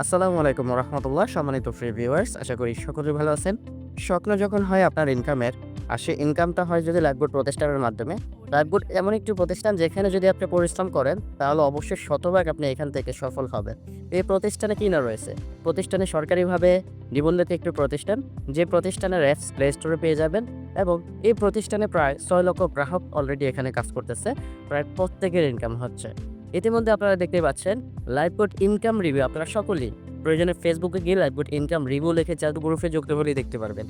আসসালামু আলাইকুম রহমতুল্লাহ, সম্মানিত ফ্রি ভিউয়ার্স আশা করি সকলে ভালো আছেন। স্বপ্ন যখন হয় আপনার ইনকামের আর সেই ইনকামটা হয় যদি লাইফবোর্ড প্রতিষ্ঠানের মাধ্যমে লাইফবোর্ড এমন একটি প্রতিষ্ঠান যেখানে যদি আপনি পরিশ্রম করেন, তাহলে অবশ্যই শতভাগ আপনি এখান থেকে সফল হবেন। এই প্রতিষ্ঠানে কি না রয়েছে? প্রতিষ্ঠানে সরকারিভাবে নিবন্ধিত একটি প্রতিষ্ঠান, যে প্রতিষ্ঠানের অ্যাপস প্লে স্টোরে পেয়ে যাবেন এবং এই প্রতিষ্ঠানে প্রায় ছয় লক্ষ গ্রাহক অলরেডি এখানে কাজ করতেছে, প্রায় প্রত্যেকের ইনকাম হচ্ছে। ইতিমধ্যে আপনারা দেখতে পাচ্ছেন লাইভ কোড ইনকাম রিভিউ আপনারা সকলেই প্রয়োজনে ফেসবুকে গিয়ে লাইভ কোড ইনকাম রিভিউ লিখে চার গ্রুপে যোগ হলেই দেখতে পারবেন।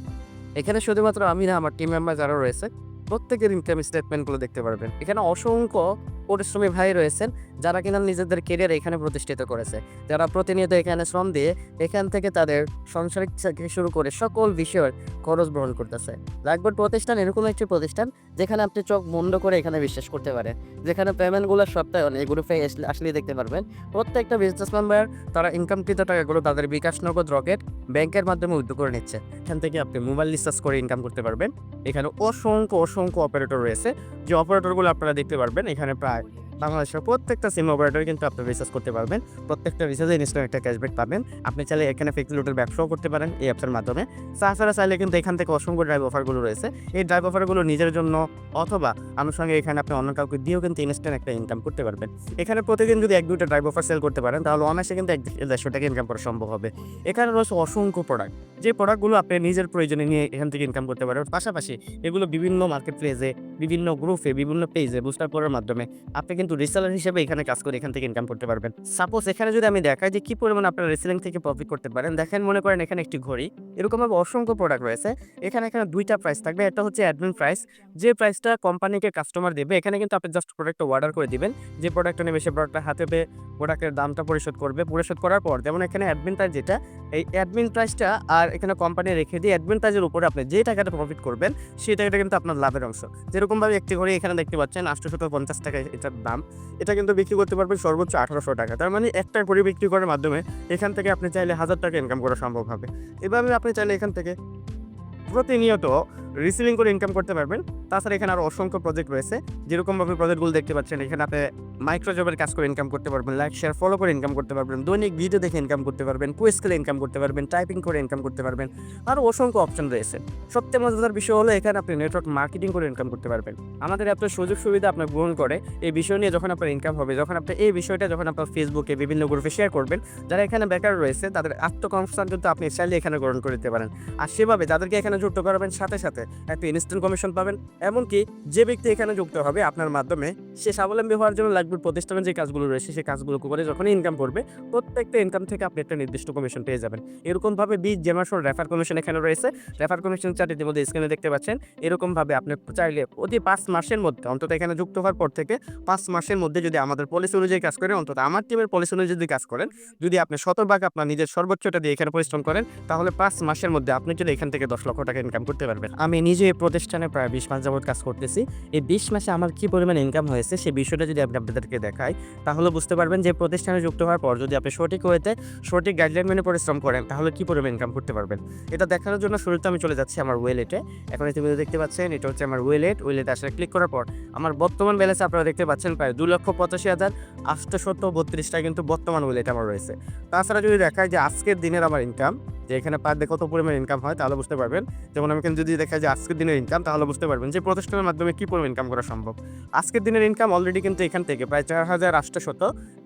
এখানে শুধুমাত্র আমি না, আমার টিম মেম্বার যারা রয়েছে। প্রত্যেকের ইনকাম স্টেটমেন্টগুলো দেখতে পারবেন। এখানে অসংখ্য পরিশ্রমী ভাই রয়েছেন, যারা কিনা নিজেদের কেরিয়ার এখানে প্রতিষ্ঠিত করেছে। যারা প্রতিনিয়ত এখানে শ্রম দিয়ে এখান থেকে তাদের সাংসারিক থেকে শুরু করে সকল বিষয়ের খরচ বহন করতেছে। লাইফবোট প্রতিষ্ঠান এরকম একটি প্রতিষ্ঠান যেখানে আপনি চোখ বন্ধ করে এখানে বিশ্বাস করতে পারেন। যেখানে পেমেন্টগুলো সপ্তাহে অনেক গ্রুপে আসলে দেখতে পারবেন। প্রত্যেকটা বিজনেস মেম্বার তারা ইনকামকৃত টাকাগুলো তাদের বিকাশ নগদ রকেট ব্যাংকের মাধ্যমে উদ্যোগ করে নিচ্ছে। এখান থেকে আপনি মোবাইল রিচার্জ করে ইনকাম করতে পারবেন। এখানে অসংখ্য অসংখ্য অপারেটর রয়েছে। যে অপারেটরগুলো আপনারা দেখতে পারবেন, এখানে প্রায় right. বাংলাদেশের প্রত্যেকটা সিম অপারেটর কিন্তু আপনি রিচার্জ করতে পারবেন। প্রত্যেকটা রিচার্জে ইনস্ট্যান্ট একটা ক্যাশব্যাক পাবেন। আপনি চাইলে এখানে ফিক্সড লোডের ব্যবসাও করতে পারেন এই অ্যাপসের মাধ্যমে। তাছাড়া চাইলে কিন্তু এখান থেকে অসংখ্য ড্রাইভ অফারগুলো রয়েছে। এই ড্রাইভ অফারগুলো নিজের জন্য অথবা আনুষঙ্গে এখানে আপনি অন্য কাউকে দিয়েও কিন্তু ইনস্ট্যান্ট একটা ইনকাম করতে পারবেন। এখানে প্রতিদিন যদি এক দুটো ড্রাইভ অফার সেল করতে পারেন, তাহলে অনায়াসে কিন্তু এক দেড়শো টাকা ইনকাম করা সম্ভব হবে। এখানে রয়েছে অসংখ্য প্রোডাক্ট যে প্রোডাক্টগুলো আপনি নিজের প্রয়োজনে নিয়ে এখান থেকে ইনকাম করতে পারেন, পাশাপাশি এগুলো বিভিন্ন মার্কেট প্লেসে বিভিন্ন গ্রুপে বিভিন্ন পেজে বুস্টার করার মাধ্যমে আপনি কিন্তু রিসেলার হিসেবে এখানে কাজ করে এখান থেকে ইনকাম করতে পারবেন। সাপোজ এখানে যদি আমি দেখাই যে কি পরিমাণ আপনার রিসেলিং থেকে প্রফিট করতে পারেন, দেখেন মনে করেন এখানে একটি ঘড়ি এরকমভাবে অসংখ্য প্রোডাক্ট রয়েছে। এখানে এখানে দুইটা প্রাইস থাকবে, একটা হচ্ছে অ্যাডমিন প্রাইস যে প্রাইসটা কোম্পানিকে কাস্টমার দেবে, এখানে কিন্তু আপনি জাস্ট প্রোডাক্টটা অর্ডার করে দিবেন, যে প্রোডাক্টটা নেবে সে প্রোডাক্টটা হাতে পেয়ে প্রোডাক্টের দামটা পরিশোধ করবে, পরিশোধ করার পর যেমন এখানে অ্যাডমিন প্রাইস যেটা, এই অ্যাডমিন প্রাইসটা আর এখানে কোম্পানি রেখে দিয়ে অ্যাডমিন প্রাইসের উপরে আপনি যে টাকাটা প্রফিট করবেন, সেই টাকাটা কিন্তু আপনার লাভের অংশ। যেরকমভাবে একটি ঘড়ি এখানে দেখতে পাচ্ছেন আটশোশো পঞ্চাশ টাকা এটার দাম। এটা কিন্তু বিক্রি করতে পারবেন সর্বোচ্চ আঠারোশো টাকা। তার মানে একটা করে বিক্রি করার মাধ্যমে এখান থেকে আপনি চাইলে হাজার টাকা ইনকাম করা সম্ভব হবে। এভাবে আপনি চাইলে এখান থেকে প্রতিনিয়ত রিসিভিং করে ইনকাম করতে পারবেন। তাছাড়া এখানে আরও অসংখ্য প্রজেক্ট রয়েছে। যেরকমভাবে প্রজেক্টগুলো দেখতে পাচ্ছেন, এখানে আপনি মাইক্রো জবের কাজ করে ইনকাম করতে পারবেন লাইক শেয়ার ফলো করে ইনকাম করতে পারবেন, দৈনিক ভিডিও দেখে ইনকাম করতে পারবেন কুইজ খেলে ইনকাম করতে পারবেন টাইপিং করে ইনকাম করতে পারবেন আরও অসংখ্য অপশন রয়েছে। সবচেয়ে মজাদার বিষয় হলো এখানে আপনি নেটওয়ার্ক মার্কেটিং করে ইনকাম করতে পারবেন। আমাদের আপনার সুযোগ সুবিধা আপনার গ্রহণ করে, এই বিষয় নিয়ে যখন আপনার ইনকাম হবে, যখন আপনি এই বিষয়টা যখন আপনার ফেসবুকে বিভিন্ন গ্রুপে শেয়ার করবেন, যারা এখানে বেকার রয়েছে, তাদের আত্মকনফিডেন্স কিন্তু আপনি চাইলে এখানে গ্রহণ করে দিতে পারেন। আর সেভাবে যাদেরকে এখানে যুক্ত করাবেন সাথে সাথে। একটা ইনস্ট্যান্ট কমিশন পাবেন। এমনকি যে ব্যক্তি এখানে যুক্ত হবে, আপনার মাধ্যমে সে স্বাবলম্বী হওয়ার জন্য লাগবে প্রতিষ্ঠানের যে কাজগুলো রয়েছে সেই কাজগুলো করে যখন ইনকাম করবে, প্রত্যেকটা ইনকাম থেকে আপনি একটা নির্দিষ্ট কমিশন পেয়ে যাবেন। এরকমভাবে বীজ জেমাসর রেফার কমিশন এখানে রয়েছে। রেফার কমিশন চার্ট ইতিমধ্যে স্ক্রিনে দেখতে পাচ্ছেন। এরকমভাবে আপনি চাইলে প্রতি পাঁচ মাসের মধ্যে, অন্তত এখানে যুক্ত হওয়ার পর থেকে পাঁচ মাসের মধ্যে যদি আমাদের পলিসি অনুযায়ী কাজ করেন, অন্তত আমার টিমের পলিসি অনুযায়ী যদি কাজ করেন, যদি আপনি শতভাগ আপনার নিজের সর্বোচ্চটা দিয়ে এখানে পরিশ্রম করেন, তাহলে পাঁচ মাসের মধ্যে আপনি যদি এখান থেকে দশ লক্ষ টাকা ইনকাম করতে পারবেন। আমি নিজে এই প্রতিষ্ঠানে প্রায় বিশ মাস যাবত কাজ করতেছি। এই বিশ মাসে আমার কি পরিমাণ ইনকাম হয়েছে সেই বিষয়টা যদি আপনি আপনাদেরকে দেখাই, তাহলে বুঝতে পারবেন যে প্রতিষ্ঠানে যুক্ত হওয়ার পর যদি আপনি সঠিক হয়েতে সঠিক গাইডলাইন মেনে পরিশ্রম করেন, তাহলে কি পরিমাণ ইনকাম করতে পারবেন? এটা দেখানোর জন্য শুরুতে আমি চলে যাচ্ছি আমার ওয়েলেটে এখন ইতিমধ্যে দেখতে পাচ্ছেন, এটা হচ্ছে আমার ওয়েলেট ওয়েলেটে আসলে ক্লিক করার পর আমার বর্তমান ব্যালেন্স আপনারা দেখতে পাচ্ছেন প্রায় দু লক্ষ পঁচাশি হাজার আটশোশত বত্রিশটা কিন্তু বর্তমান ওয়েলেট আমার রয়েছে। তাছাড়া যদি দেখায় যে আজকের দিনের আমার ইনকাম যে এখানে পার কত পরিমাণ ইনকাম হয়, তাহলে বুঝতে পারবেন। যেমন আমি কিন্তু যদি দেখাই যে আজকের দিনের ইনকাম তাহলে বুঝতে পারবেন যে প্রতিষ্ঠানের মাধ্যমে কী পরিমাণ ইনকাম করা সম্ভব। আজকের দিনের ইনকাম অলরেডি কিন্তু এখান থেকে প্রায় চার হাজার আটশোশত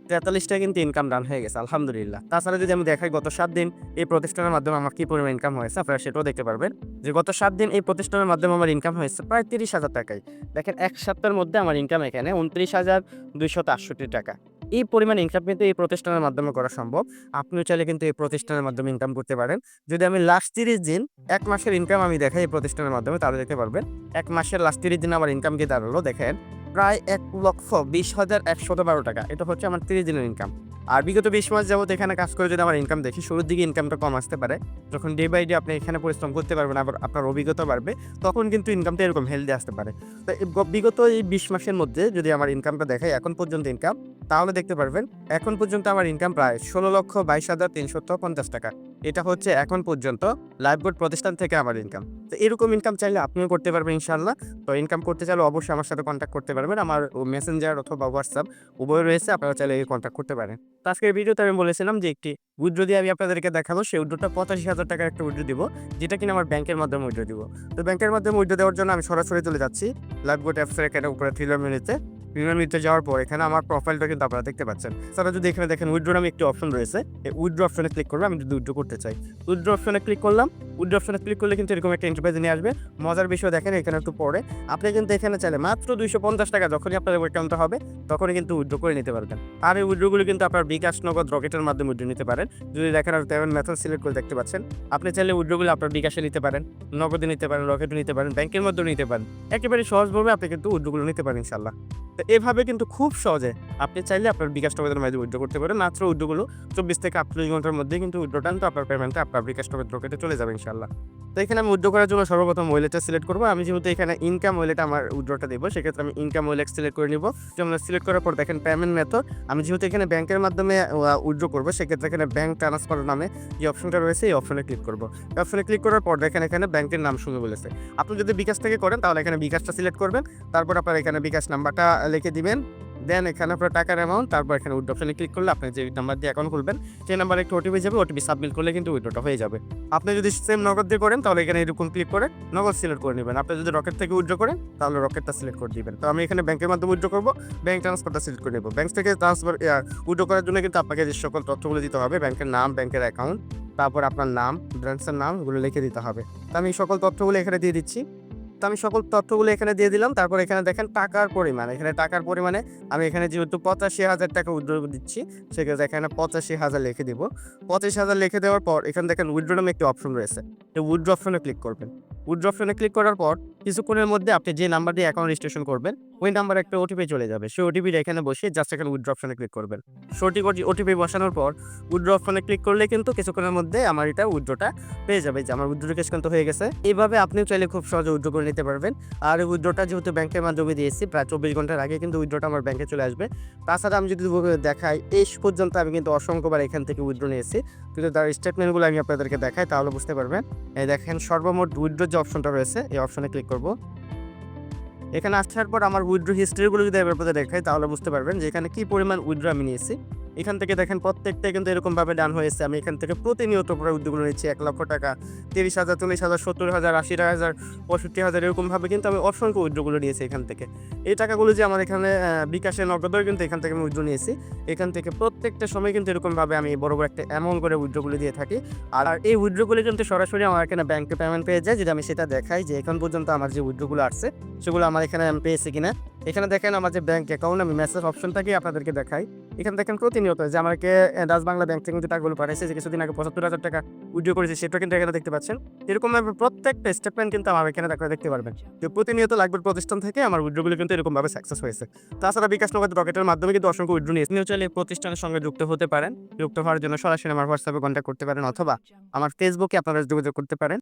তেতাল্লিশটা কিন্তু ইনকাম ডান হয়ে গেছে, আলহামদুলিল্লাহ। তাছাড়া যদি আমি দেখাই গত সাত দিন এই প্রতিষ্ঠানের মাধ্যমে আমার কী পরিমাণ ইনকাম হয়েছে, আপনারা সেটাও দেখতে পারবেন যে গত সাত দিন এই প্রতিষ্ঠানের মাধ্যমে আমার ইনকাম হয়েছে প্রায় তিরিশ হাজার টাকায়। দেখেন, এক সপ্তাহের মধ্যে আমার ইনকাম এখানে উনত্রিশ হাজার দুইশত আটষট্টি টাকা। এই পরিমাণ ইনকাম কিন্তু এই প্রতিষ্ঠানের মাধ্যমে করা সম্ভব। আপনিও চাইলে কিন্তু এই প্রতিষ্ঠানের মাধ্যমে ইনকাম করতে পারেন। যদি আমি লাস্ট তিরিশ দিন, এক মাসের ইনকাম আমি দেখাই এই প্রতিষ্ঠানের মাধ্যমে, তাহলে দেখতে পারবেন, এক মাসের লাস্ট তিরিশ দিন আমার ইনকাম কি দাঁড়াল, দেখেন, প্রায় এক লক্ষ বিশ হাজার একশত বারো টাকা। এটা হচ্ছে আমার তিরিশ দিনের ইনকাম আর বিগত বিশ মাস যাবত এখানে কাজ করে যদি আমার ইনকাম দেখি, শুরুর দিকে ইনকামটা কম আসতে পারে। যখন ডে বাই ডে আপনি এখানে পরিশ্রম করতে পারবেন, আবার আপনার অভিজ্ঞতা বাড়বে, তখন কিন্তু ইনকামটা এরকম হেলদি আসতে পারে। তো বিগত এই বিশ মাসের মধ্যে যদি আমার ইনকামটা দেখাই, এখন পর্যন্ত ইনকাম তাহলে দেখতে পারবেন, এখন পর্যন্ত আমার ইনকাম প্রায় ষোলো লক্ষ বাইশ হাজার তিনশত পঞ্চাশ টাকা। এটা হচ্ছে এখন পর্যন্ত লাইফ লাইফবোর্ড প্রতিষ্ঠান থেকে আমার ইনকাম তো এরকম ইনকাম চাইলে আপনিও করতে পারবেন ইনশাল্লাহ তো ইনকাম করতে চাইলে অবশ্যই আমার সাথে কন্ট্যাক্ট করতে পারবেন। আমার মেসেঞ্জার অথবা হোয়াটসঅ্যাপ উভয় রয়েছে, আপনারা চাইলে কন্ট্যাক্ট করতে পারেন। তো আজকের ভিডিওতে আমি বলেছিলাম যে একটি উইড্রো দিয়ে আমি আপনাদেরকে দেখাবো, সেই উইড্রোটা পঁচাশি হাজার টাকার একটা উইড্রো দিব, যেটা কিনা আমার ব্যাংকের মাধ্যমে উইড্রো দিব। তো ব্যাংকের মাধ্যমে উইড্রো দেওয়ার জন্য আমি সরাসরি চলে যাচ্ছি। লাইফবোর্ড অ্যাপসের এখানে উপরে থ্রিলার মেনুতে থ্রিলার মেনুতে যাওয়ার পর এখানে আমার প্রোফাইলটা কিন্তু আপনারা দেখতে পাচ্ছেন। তারা যদি এখানে দেখেন উইড্রো নামে একটি অপশন রয়েছে, এই উইড্রো অপশনে ক্লিক করবে আমি যদি উইড্রো করতে চাই। উইড্রো অপশনে ক্লিক করলাম উইড্রো অপশনে ক্লিক করলে কিন্তু এরকম একটা ইন্টারপ্রাইজ নিয়ে আসবে। মজার বিষয় দেখেন এখানে একটু পরে, আপনি কিন্তু এখানে চাইলে মাত্র দুইশো পঞ্চাশ টাকা যখনই আপনার অ্যাকাউন্টে হবে, তখনই কিন্তু উইড্রো করে নিতে পারবেন। আর এই উইড্রোগুলো কিন্তু আপনার বিকাশ নগদ রকেটের মাধ্যমে উইড্রো নিতে পারেন। যদি দেখেন আর তেমন মেথড সিলেক্ট করে দেখতে পাচ্ছেন, আপনি চাইলে উইড্রোগুলো আপনার বিকাশে নিতে পারেন, নগদে নিতে পারেন রকেটে নিতে পারেন ব্যাংকের মাধ্যমে নিতে পারেন। একেবারে সহজভাবে আপনি কিন্তু উইড্রোগুলো নিতে পারেন ইনশাল্লাহ এভাবে কিন্তু খুব সহজে আপনি চাইলে আপনার বিকাশ নগদের মাধ্যমে উইড্রো করতে পারেন। মাত্র উইড্রোগুলো চব্বিশ থেকে আটচল্লিশ ঘণ্টার মধ্যে কিন্তু উইড্রোটা তো আপনার পেমেন্টটা আপনার বিকাশ নগদ রকেটে চলে যাবে ইনশাল্লাহ তো এখানে আমি উইড্রো করার জন্য সর্বপ্রথম ওয়েলেটটা সিলেক্ট করব। আমি যেহেতু এখানে ইনকাম ওয়েলেট আমার উইড্রোটা দেবো, সেক্ষেত্রে আমি ইনকাম ওয়েলেট সিলেক্ট করে নিব। যেমন সিলেক্ট করার পর দেখেন পেমেন্ট মেথড আমি যেহেতু এখানে ব্যাংকের মাধ্যমে উইড্রো করব, সেক্ষেত্রে এখানে ব্যাংক ট্রান্সফার নামে যে অপশনটা রয়েছে, এই অপশনে ক্লিক করব। অপশনে ক্লিক করার পর দেখেন এখানে ব্যাংকের নাম শুনে বলেছে। আপনি যদি বিকাশ থেকে করেন, তাহলে এখানে বিকাশটা সিলেক্ট করবেন। তারপর আপনার এখানে বিকাশ নাম্বারটা লিখে দিবেন। দেন এখানে আপনার টাকার অ্যামাউন্ট তারপর এখানে উইড্রো অপশনে ক্লিক করলে আপনি যে নাম্বার দিয়ে অ্যাকাউন্ট খুলবেন, সেই নাম্বারে একটু ওটিপি যাবে ওটিপি সাবমিট করলে কিন্তু উইড্রোটা হয়ে যাবে। আপনি যদি সেম নগদ দিয়ে করেন, তাহলে এখানে এরকম ক্লিক করে নগদ সিলেক্ট করে নেবেন। আপনি যদি রকেট থেকে উইড্রো করেন, তাহলে রকেটটা সিলেক্ট করে দিবেন। তো আমি এখানে ব্যাংকের মাধ্যমে উইড্রো করব ব্যাংক ট্রান্সফারটা সিলেক্ট করে নেব। ব্যাংক থেকে ট্রান্সফার উইড্রো করার জন্য কিন্তু আপনাকে যে সকল তথ্যগুলো দিতে হবে ব্যাংকের নাম ব্যাংকের অ্যাকাউন্ট তারপর আপনার নাম ব্রাঞ্চের নাম এগুলো লিখে দিতে হবে। তো আমি সকল তথ্যগুলো এখানে দিয়ে দিচ্ছি। তো আমি সকল তথ্যগুলো এখানে দিয়ে দিলাম। তারপর এখানে দেখেন টাকার পরিমাণ। এখানে টাকার পরিমাণে আমি এখানে যেহেতু পঁচাশি হাজার টাকা উইড্রো দিচ্ছি, সেক্ষেত্রে এখানে পঁচাশি হাজার লিখে দিব। পঁচিশ হাজার লিখে দেওয়ার পর এখানে দেখেন উইড্রো নামে একটি অপশন রয়েছে। এই উইড্রো অপশনে ক্লিক করবেন। উইড্রো অপশনে ক্লিক করার পর, কিছুক্ষণের মধ্যে আপনি যে নাম্বার দিয়ে অ্যাকাউন্ট রেজিস্ট্রেশন করবেন, ওই নাম্বার একটা ওটিপি চলে যাবে। সেই ওটিপিটা এখানে বসিয়ে জাস্ট এখানে উইড্রো অপশনে ক্লিক করবেন। সঠিক ওটিপি বসানোর পর উইড্রো অপশনে ক্লিক করলে কিন্তু কিছুক্ষণের মধ্যে আমার এটা উইড্রোটা পেয়ে যাবে। যে আমার উইড্রো কিন্তু হয়ে গেছে। এইভাবে আপনিও চাইলে খুব সহজে উইড্রো করে নিতে পারবেন। আর উইড্রোটা যেহেতু ব্যাংকের মাধ্যমে দিয়েছি, প্রায় চব্বিশ ঘণ্টার আগে কিন্তু উইড্রোটা আমার ব্যাংকে চলে আসবে। তাছাড়া আমি যদি দেখাই এই পর্যন্ত আমি কিন্তু অসংখ্যবার এখান থেকে উইড্রো নিয়েছি। কিন্তু তার স্টেটমেন্টগুলো আমি আপনাদেরকে দেখাই, তাহলে বুঝতে পারবেন। দেখেন সর্বমোট উইড্রো যে অপশনটা রয়েছে, এই অপশনে ক্লিক করব। এখানে আসার পর আমার উইড্রো হিস্ট্রিগুলো যদি এবার দেখাই, তাহলে বুঝতে পারবেন যে এখানে কী পরিমাণ উইড্রো আমি নিয়েছি। এখান থেকে দেখেন প্রত্যেকটা কিন্তু এরকমভাবে ডান হয়েছে। আমি এখান থেকে প্রতিনিয়ত পরে উদ্যোগগুলো নিচ্ছি, এক লক্ষ টাকা, তিরিশ হাজার, চল্লিশ হাজার, সত্তর হাজার, আশি হাজার, পঁয়ষট্টি হাজার এরকমভাবে কিন্তু আমি অসংখ্য উদ্যোগগুলো নিয়েছি এখান থেকে। এই টাকাগুলো যে আমার এখানে বিকাশে নগদও কিন্তু এখান থেকে আমি উইড্রো নিয়েছি। এখান থেকে প্রত্যেকটা সময় কিন্তু এরকমভাবে আমি বড় বড় একটা অ্যামাউন্ট করে উইড্রোগুলো দিয়ে থাকি। আর এই উইড্রোগুলো কিন্তু সরাসরি আমার এখানে ব্যাংকে পেমেন্ট পেয়ে যায় যদি আমি সেটা দেখাই যে এখন পর্যন্ত আমার যে উইড্রোগুলো আসছে, সেগুলো আমার এখানে পেয়েছি কিনা। এখানে দেখেন আমার যে ব্যাঙ্ক অ্যাকাউন্ট আমি মেসেজ অপশনটাকে আপনাদেরকে দেখাই। এখানে দেখেন প্রতিনিয়ত যে আমাকে ডাচ বাংলা ব্যাংক থেকে কিন্তু টাকাগুলো পাঠাইছে, যে কিছুদিন আগে পঁচাত্তর হাজার টাকা উইড্রো করেছে সেটা কিন্তু এখানে দেখতে পাচ্ছেন। এরকম প্রত্যেকটা স্টেটমেন্ট কিন্তু আমার এখানে দেখা, দেখতে পারবেন। যে প্রতিনিয়ত লাগবে প্রতিষ্ঠান থেকে আমার উইড্রোগুলো কিন্তু এরকমভাবে সাকসেস হয়েছে। তাছাড়া বিকাশ নগদ রকেটের মাধ্যমে কিন্তু অসংখ্য উইড্রো নিয়ে আপনিও চাইলে প্রতিষ্ঠানের সঙ্গে যুক্ত হতে পারেন। যুক্ত হওয়ার জন্য সরাসরি আমার হোয়াটসঅ্যাপে কন্ট্যাক্ট করতে পারেন, অথবা আমার ফেসবুকে আপনারা যোগাযোগ করতে পারেন।